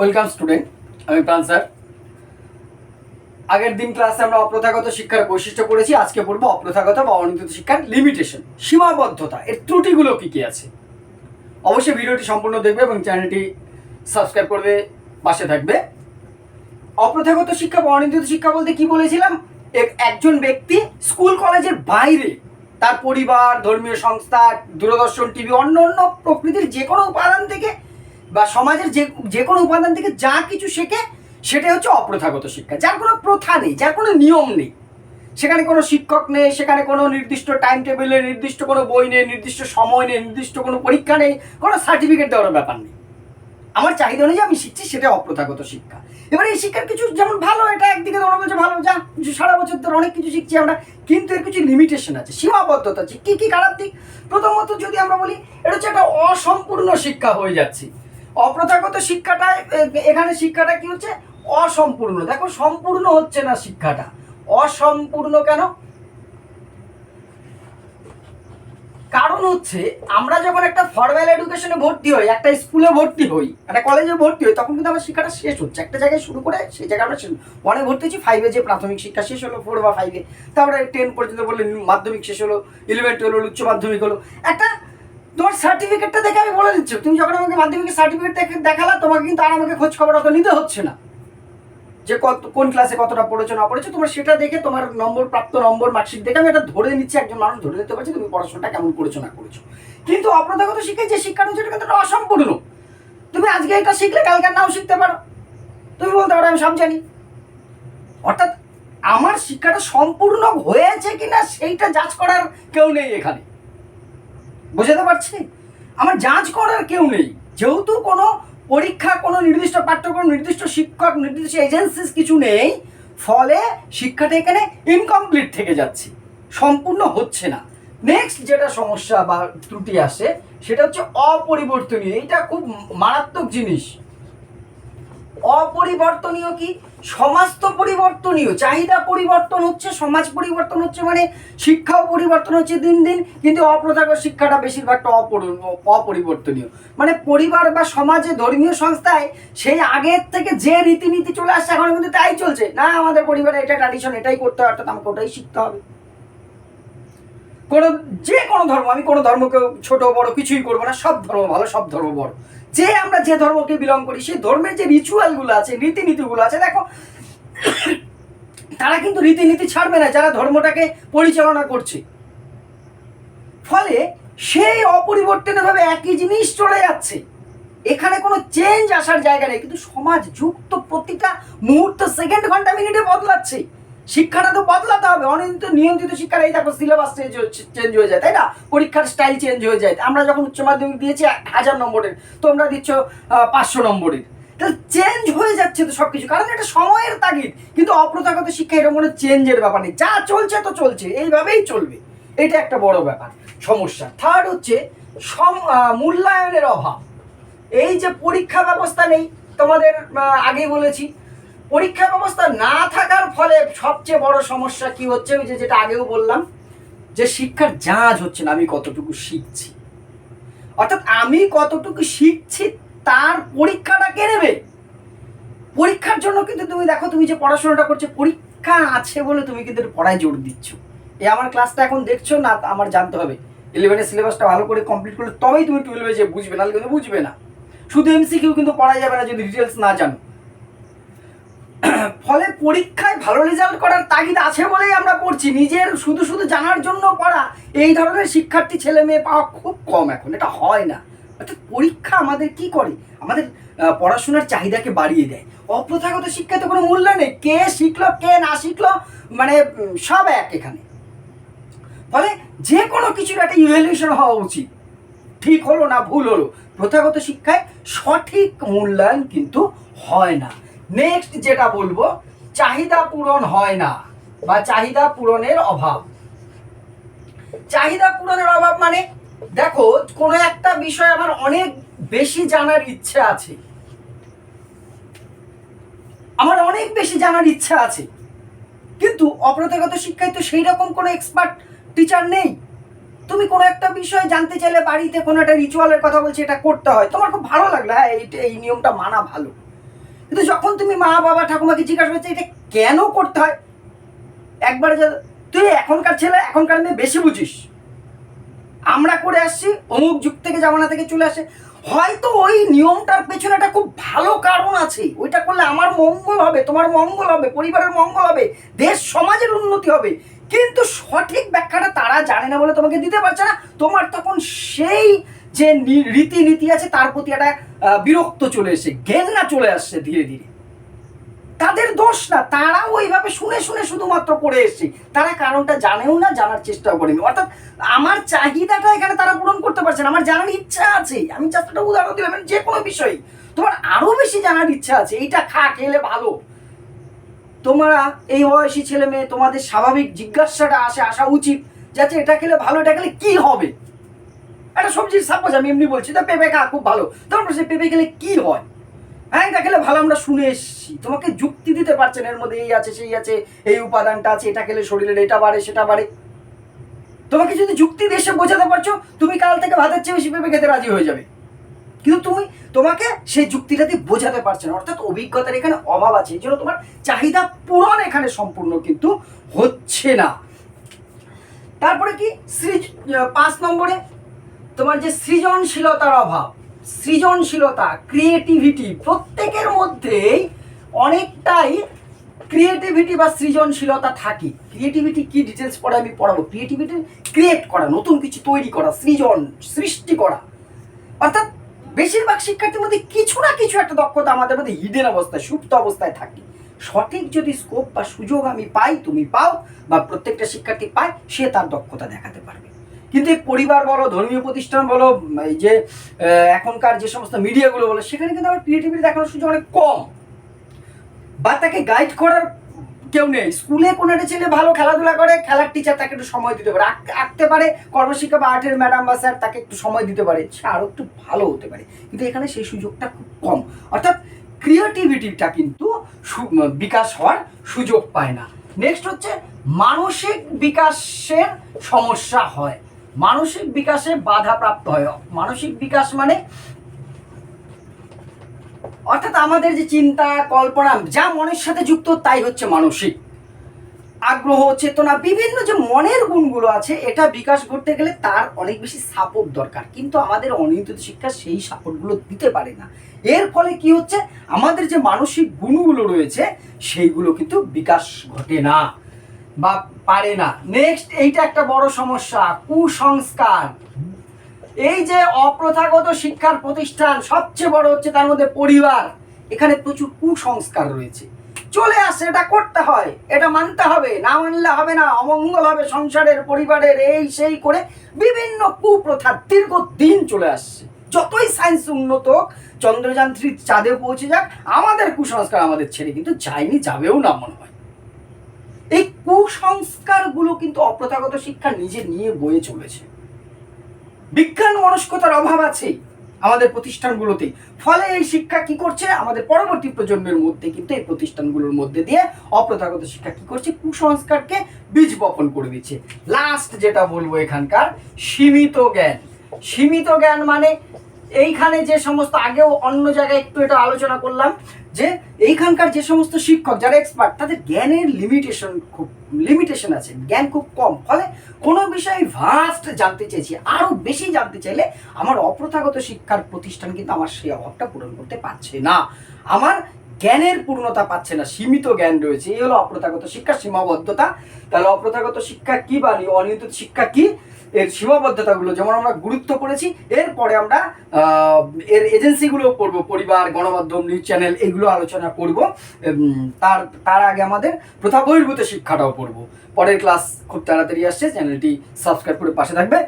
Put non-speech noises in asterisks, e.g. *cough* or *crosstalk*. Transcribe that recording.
Welcome student আমি প্রাণ sir. আগের দিন ক্লাসে আমরা অপ্রথাগত শিক্ষার বৈশিষ্ট্য পড়েছি, আজকে পড়ব অপ্রথাগত বা অনিয়ন্ত্রিত শিক্ষার লিমিটেশন সীমাবদ্ধতা, এর ত্রুটিগুলো কী কী আছে। অবশ্যই ভিডিওটি সম্পূর্ণ দেখবে এবং চ্যানেলটি সাবস্ক্রাইব করবে, পাশে থাকবে। অপ্রথাগত শিক্ষা বা অনিয়ন্ত্রিত শিক্ষা বলতে কি বলেছিলাম? এক- একজন ব্যক্তি স্কুল কলেজের বাইরে তার পরিবার, ধর্মীয় সংস্থা, দূরদর্শন টিভি অন্য অন্য প্রকৃতির যে কোনো উপাদান থেকে বা সমাজের যে যে কোনো উপাদান থেকে যা কিছু শেখে, সেটাই হচ্ছে অপ্রথাগত শিক্ষা। যার কোনো প্রথা নেই, যার কোনো নিয়ম নেই। সেখানে কোনো শিক্ষক নেই, সেখানে কোনো নির্দিষ্ট টাইম টেবিলে নির্দিষ্ট কোনো বই নেই, নির্দিষ্ট সময় নেই, নির্দিষ্ট কোনো পরীক্ষা নেই, কোনো সার্টিফিকেট দেওয়ার ব্যাপার নেই। আমার চাহিদা অনুযায়ী আমি শিখছি, সেটা অপ্রথাগত শিক্ষা। এবার এই শিক্ষার কিছু যেমন ভালো, এটা একদিকে তোমরা বলছে ভালো, যা কিছু সারা বছর ধরে অনেক কিছু শিখছি আমরা, কিন্তু এর কিছু লিমিটেশন আছে, সীমাবদ্ধতা আছে। কী কী খারাপ দিক? প্রথমত যদি আমরা বলি, এটা হচ্ছে একটা অসম্পূর্ণ শিক্ষা হয়ে যাচ্ছে। অপ্রথাগত শিক্ষাটা এখানে শিক্ষাটা কি হচ্ছে? অসম্পূর্ণ। দেখো, সম্পূর্ণ হচ্ছে না শিক্ষাটা। অসম্পূর্ণ কেন? কারণ হচ্ছে, আমরা যখন একটা ফর্মাল এডুকেশনে ভর্তি হই, একটা স্কুলে ভর্তি হই, একটা কলেজে ভর্তি হই, তখন কিন্তু আমার শিক্ষাটা শেষ হচ্ছে। একটা জায়গায় শুরু করে সেই জায়গায় আমরা শেষ ওয়ানে ভর্তি হচ্ছি ফাইভে যে প্রাথমিক শিক্ষা শেষ হলো ফোর বা ফাইভে তারপরে টেন পর্যন্ত বললে মাধ্যমিক শেষ হলো ইলেভেন টুয়েলভ হলো, উচ্চ মাধ্যমিক হলো। একটা তোমার সার্টিফিকেটটা দেখে আমি বলে দিচ্ছি। তুমি যখন আমাকে মাধ্যমিকের সার্টিফিকেট দেখালা, তোমাকে কিন্তু আর আমাকে খোঁজ খবর অত নিতে হচ্ছে না। যে কত, কোন ক্লাসে কতটা পড়েছো, না পড়েছো, তোমার সেটা দেখে তোমার নম্বর, প্রাপ্ত নম্বর মার্কশিট দেখে আমি এটা ধরে নিচ্ছি, একজন মানুষ ধরে নিতে পারছি, তুমি পড়াশোনাটা কেমন করেছ, না করেছ। কিন্তু অপ্রথাগত শিক্ষায় যে শিক্ষাটা হচ্ছে এটা কিন্তু অসম্পূর্ণ। তুমি আজকে এটা শিখলে, কালকে নাও শিখতে পারো। তুমি বলতে পারো, আমি সব জানি। অর্থাৎ আমার শিক্ষাটা সম্পূর্ণ হয়েছে কিনা, সেইটা যাচ করার কেউ নেই এখানে। বুঝতে পারছি? আমার যাঞ্চ করার কেউ নেই। যেহেতু কোনো পরীক্ষা, কোনো নির্দিষ্ট পাঠ্যক্রম নির্দিষ্ট শিক্ষক, নির্দিষ্ট এজেন্সিস কিছু নেই, ফলে শিক্ষাটা এখানে ইনকমপ্লিট থেকে যাচ্ছে। সম্পূর্ণ হচ্ছে না। নেক্সট যেটা সমস্যা বা ত্রুটি আসে, সেটা হচ্ছে অপরিবর্তনীয়। এটা খুব মারাত্মক জিনিস। অপরিবর্তনীয় কি? সমাজ তো পরিবর্তনীয়, চাহিদা পরিবর্তন হচ্ছে, সমাজ পরিবর্তন হচ্ছে মানে শিক্ষাও পরিবর্তন হচ্ছে দিন দিন, কিন্তু অপ্রথাগত শিক্ষাটা বেশিরভাগটা অপরি- অপরিবর্তনীয়। মানে পরিবার বা সমাজে ধর্মীয় সংস্থায় সেই আগের থেকে যে রীতিনীতি চলে আসছে, এখন কিন্তু তাই চলছে। না, আমাদের পরিবারে এটা ট্র্যাডিশন এটাই করতে হবে, অর্থাৎ আমাকে ওটাই শিখতে হবে। কোনো যে কোনো ধর্ম, আমি কোনো ধর্মকে ছোট, বড় কিছুই করব না, সব ধর্ম ভালো, সব ধর্ম বড়। যে আমরা যে ধর্মকে বিলং করি, সেই ধর্মের যে রিচুয়ালগুলো আছে, রীতিনীতিগুলো আছে, দেখো, তারা কিন্তু রীতিনীতি ছাড়বে না, যারা ধর্মটাকে পরিচালনা করছে। ফলে সেই অপরিবর্তনীয়ভাবে একই জিনিস চলে যাচ্ছে। এখানে কোনো চেঞ্জ আসার জায়গা নেই, কিন্তু সমাজ যুক্ত প্রতিটা মুহূর্ত সেকেন্ড ঘণ্টা মিনিটে বদলাচ্ছে। শিক্ষাটা তো বদলাতে হবে। অনিয়ন্ত্রিত নিয়ন্ত্রিত শিক্ষার এই দেখো সিলেবাস চেঞ্জ চেঞ্জ হয়ে যায়, তাই না? পরীক্ষার স্টাইল চেঞ্জ হয়ে যায়। আমরা যখন উচ্চ মাধ্যমিক দিয়েছি, হাজার নম্বরের, তোমরা দিচ্ছ পাঁচশো নম্বরের। তাহলে চেঞ্জ হয়ে যাচ্ছে তো সব কিছু কারণ এটা সময়ের তাগিদ। কিন্তু অপ্রথাগত শিক্ষা এটা মনে চেঞ্জের ব্যাপার নেই। যা চলছে তো চলছে, এইভাবেই চলবে। এটা একটা বড় ব্যাপার, সমস্যা। থার্ড হচ্ছে সম মূল্যায়নের অভাব। এই যে পরীক্ষা ব্যবস্থা নেই, তোমাদের আগেই বলেছি পরীক্ষা ব্যবস্থা না থাকার ফলে সবচেয়ে বড় সমস্যা কি হচ্ছে? ওই যে যেটা আগেও বললাম, যে শিক্ষার জাঁজ হচ্ছে না, আমি কতটুকু শিখছি। অর্থাৎ আমি কতটুকু শিখছি, তার পরীক্ষাটা কে নেবে? পরীক্ষার জন্য কিন্তু তুমি দেখো, তুমি যে পড়াশোনাটা করছ, পরীক্ষা আছে বলে তুমি কিন্তু পড়ায় জোর দিচ্ছ। এই আমার ক্লাসটা এখন দেখছ না, আমার জানতে হবে। ইলেভেনের সিলেবাসটা ভালো করে কমপ্লিট করলে তবেই তুমি টুয়েলভে যে বুঝবে, নাহলে কিন্তু বুঝবে না। শুধু এমসিকিউ কিন্তু পড়া যাবে না, যদি ডিটেলস না জানো। *clears throat* ফলে পরীক্ষায় ভালো রেজাল্ট করার তাগিদ আছে বলেই আমরা পড়ছি। নিজের শুধু শুধু জানার জন্য পড়া, এই ধরনের শিক্ষার্থী ছেলে মেয়ে পাওয়া খুব কম এখন, এটা হয় না। অর্থাৎ পরীক্ষা আমাদের কি করে? আমাদের পড়াশোনার চাহিদাকে বাড়িয়ে দেয়। অপ্রথাগত শিক্ষায় তো কোনো মূল্য নেই। কে শিখলো, কে না শিখলো মানে সব এক এখানে। ফলে যে কোনো কিছুর একটা ইভ্যালুয়েশন হওয়া উচিত। ঠিক হলো না ভুল হলো। প্রথাগত শিক্ষায় সঠিক মূল্যায়ন কিন্তু হয় না। নেক্সট যেটা বলব, চাহিদা পূরণ হয় না বা চাহিদা পূরণের অভাব। চাহিদা পূরণের অভাব মানে দেখো, কোনো একটা বিষয় আমার অনেক বেশি জানার ইচ্ছে আছে। আমার অনেক বেশি জানার ইচ্ছা আছে। কিন্তু অপ্রথাগত শিক্ষায় তো সেই রকম কোনো এক্সপার্ট টিচার নেই। তুমি কোনো একটা বিষয় জানতে চাইলে বাড়িতে কোনো একটা রিচুয়ালের কথা বলছি, এটা করতে হয়। তোমার খুব ভালো লাগল হ্যাঁ এই এই নিয়মটা মানা ভালো। কিন্তু যখন তুমি মা, বাবা, ঠাকুমাকে জিজ্ঞাসা করছ, এটা কেন করতে হয়? একবারে তুই এখনকার ছেলে, এখনকার মেয়ে বেশি বুঝিস। আমরা করে আসছি, অমুক যুগ থেকে জামানা থেকে চলে আসে। হয়তো ওই নিয়মটার পেছনে একটা খুব ভালো কারণ আছে। ওইটা করলে আমার মঙ্গল হবে, তোমার মঙ্গল হবে, পরিবারের মঙ্গল হবে, দেশ, সমাজের উন্নতি হবে। কিন্তু সঠিক ব্যাখ্যাটা তারা জানে না বলে তোমাকে দিতে পারছে না। তোমার তখন সেই যে রীতিনীতি আছে তার প্রতি একটা বিরক্ত চলে এসে, ঘেন্না চলে আসছে ধীরে ধীরে। তাদের দোষ না তারা ওইভাবে শুনে শুনে শুধুমাত্র করে এসছে। তারা কারণটা জানেও না, জানার চেষ্টাও করেনি। অর্থাৎ আমার চাহিদাটা এখানে তারা পূরণ করতে পারছে না, আমার জানার ইচ্ছা আছে। আমি একটা উদাহরণ দিলাম মানে যে কোনো বিষয়। তোমার আরও বেশি জানার ইচ্ছা আছে, এইটা খা খেলে ভালো। তোমরা এই বয়সী ছেলে মেয়ে তোমাদের স্বাভাবিক জিজ্ঞাসাটা আসে, আসা উচিত যাচ্ছে এটা খেলে ভালো, এটা খেলে কি হবে? একটা সবজির সাপোজ আমি এমনি বলছি, তো পেঁপে খা, খুব ভালো। তারপর সে পেঁপে খেলে কি হয়? হ্যাঁ এটা খেলে ভালো, আমরা শুনে এসেছি। তোমাকে যুক্তি দিতে পারছেন এর মধ্যে এই আছে, সেই আছে, এই উপাদানটা আছে, এটা খেলে শরীরের এটা বাড়ে, সেটা বাড়ে। তোমাকে যদি যুক্তি দেশে বোঝাতে পারছ, তুমি কাল থেকে ভাতের চেয়ে বেশি পেঁপে খেতে রাজি হয়ে যাবে। কিন্তু তুমি, তোমাকে সেই যুক্তিটা দিয়ে বোঝাতে পারছে না। অর্থাৎ অভিজ্ঞতার এখানে অভাব আছে, এই জন্য তোমার চাহিদা পূরণ এখানে সম্পূর্ণ কিন্তু হচ্ছে না। তারপরে কি? সৃজ পাঁচ নম্বরে তোমার যে সৃজনশীলতার অভাব, সৃজনশীলতা ক্রিয়েটিভিটি প্রত্যেকের মধ্যেই অনেকটাই ক্রিয়েটিভিটি বা সৃজনশীলতা থাকে। ক্রিয়েটিভিটি কি ডিটেলস পড়ে আমি পড়াবো? ক্রিয়েটিভিটি ক্রিয়েট করা, নতুন কিছু তৈরি করা, সৃজন, সৃষ্টি করা। অর্থাৎ বেশিরভাগ শিক্ষার্থীর মধ্যে কিছু না কিছু একটা দক্ষতা আমাদের মধ্যে হিডেন অবস্থায়, সুপ্ত অবস্থায় থাকে। সঠিক যদি স্কোপ বা সুযোগ আমি পাই, তুমি পাও, বা প্রত্যেকটা শিক্ষার্থী পায়, সে তার দক্ষতা দেখাতে পারবে। কিন্তু পরিবার বলো, ধর্মীয় প্রতিষ্ঠান বলো, এই যে এখনকার যে সমস্ত মিডিয়াগুলো বলো, সেখানে কিন্তু আমার ক্রিয়েটিভিটি দেখানোর সুযোগ অনেক কম। বা তাকে গাইড করার কেউ নেই। স্কুলে কোনো একটা ছেলে ভালো খেলাধুলা করে, খেলার টিচার তাকে একটু সময় দিতে পারে। আঁকতে পারে, কর্মশিক্ষা বা আর্টের ম্যাডাম বা স্যার তাকে একটু সময় দিতে পারে। সে আরও একটু ভালো হতে পারে। কিন্তু এখানে সেই সুযোগটা খুব কম। অর্থাৎ ক্রিয়েটিভিটিটা কিন্তু বিকাশ হওয়ার সুযোগ পায় না। নেক্সট হচ্ছে, মানসিক বিকাশের সমস্যা হয়। মানসিক বিকাশে বাধা প্রাপ্ত হয়। মানসিক বিকাশ মানে অর্থাৎ আমাদের যে চিন্তা, কল্পনা, যা মনের সাথে যুক্ত, তাই হচ্ছে মানসিক। আগ্রহ, চেতনা, বিভিন্ন যে মনের গুণগুলো আছে, এটা বিকাশ করতে গেলে তার অনেক বেশি সাপোর্ট দরকার। কিন্তু আমাদের অনিয়ন্ত্রিত শিক্ষা সেই সাপোর্টগুলো দিতে পারে না। এর ফলে কি হচ্ছে? আমাদের যে মানসিক গুণগুলো রয়েছে, সেইগুলো কিন্তু বিকাশ ঘটে না। বা পারে না। নেক্সট এইটা একটা বড় সমস্যা, কুসংস্কার। এই যে অপ্রথাগত শিক্ষার প্রতিষ্ঠান, সবচেয়ে বড় হচ্ছে তার মধ্যে পরিবার। এখানে প্রচুর কুসংস্কার রয়েছে। চলে আসে, এটা করতে হয়, এটা মানতে হবে, না মানলে হবে না, অমঙ্গল হবে সংসারের, পরিবারের, এই সেই করে বিভিন্ন কুপ্রথা দীর্ঘদিন চলে আসছে। যতই সায়েন্স উন্নত চন্দ্রযান চাঁদে পৌঁছে যাক, আমাদের কুসংস্কার আমাদের ছেড়ে কিন্তু যায়নি, যাবেও না মনে হয়। কুসংস্কারগুলো কিন্তু অপ্রথাগত শিক্ষা নিজে নিয়ে বয়ে চলেছে। বিজ্ঞান মনস্কতার অভাব আছে আমাদের প্রতিষ্ঠানগুলোতে। ফলে এই শিক্ষা কি করছে? আমাদের পরবর্তী প্রজন্মের মধ্যে কিন্তু এই প্রতিষ্ঠানগুলোর মধ্যে দিয়ে অপ্রথাগত শিক্ষা কি করছে? কুসংস্কারকে বীজ বপন করে দিচ্ছে। লাস্ট যেটা বলব এখানকার, সীমিত জ্ঞান। সীমিত জ্ঞান মানে এইখানে যে সমস্ত, আগেও অন্য জায়গায় একটু এটা আলোচনা করলাম। যে এইখানকার যে সমস্ত শিক্ষক যারা এক্সপার্ট তাদের জ্ঞানের লিমিটেশন খুব লিমিটেশন আছে, জ্ঞান খুব কম। ফলে কোনো বিষয়ে ভাস্ট জানতে চেয়েছি আরও বেশি জানতে চাইলে আমার অপ্রথাগত শিক্ষার প্রতিষ্ঠান কিন্তু আমার সেই অভাবটা পূরণ করতে পারছে না। আমার জ্ঞানের পূর্ণতা পাচ্ছে না, সীমিত জ্ঞান রয়েছে, এই হলো অপ্রথাগত শিক্ষার সীমাবদ্ধতা। তাহলে অপ্রথাগত শিক্ষা কি বা অনিয়ন্ত্রিত শিক্ষা কি? এর সীমাবদ্ধতাগুলো যেমন আমরা গুরুত্ব করেছি, এরপরে আমরা এর এজেন্সিগুলো করব, পরিবার, গণমাধ্যম নিউজ চ্যানেল এগুলো আলোচনা করব তার তার আগে আমাদের প্রথা বহির্ভূত শিক্ষাটাও পড়ব। পরের ক্লাস খুব তাড়াতাড়ি আসছে চ্যানেলটি সাবস্ক্রাইব করে পাশে থাকবে।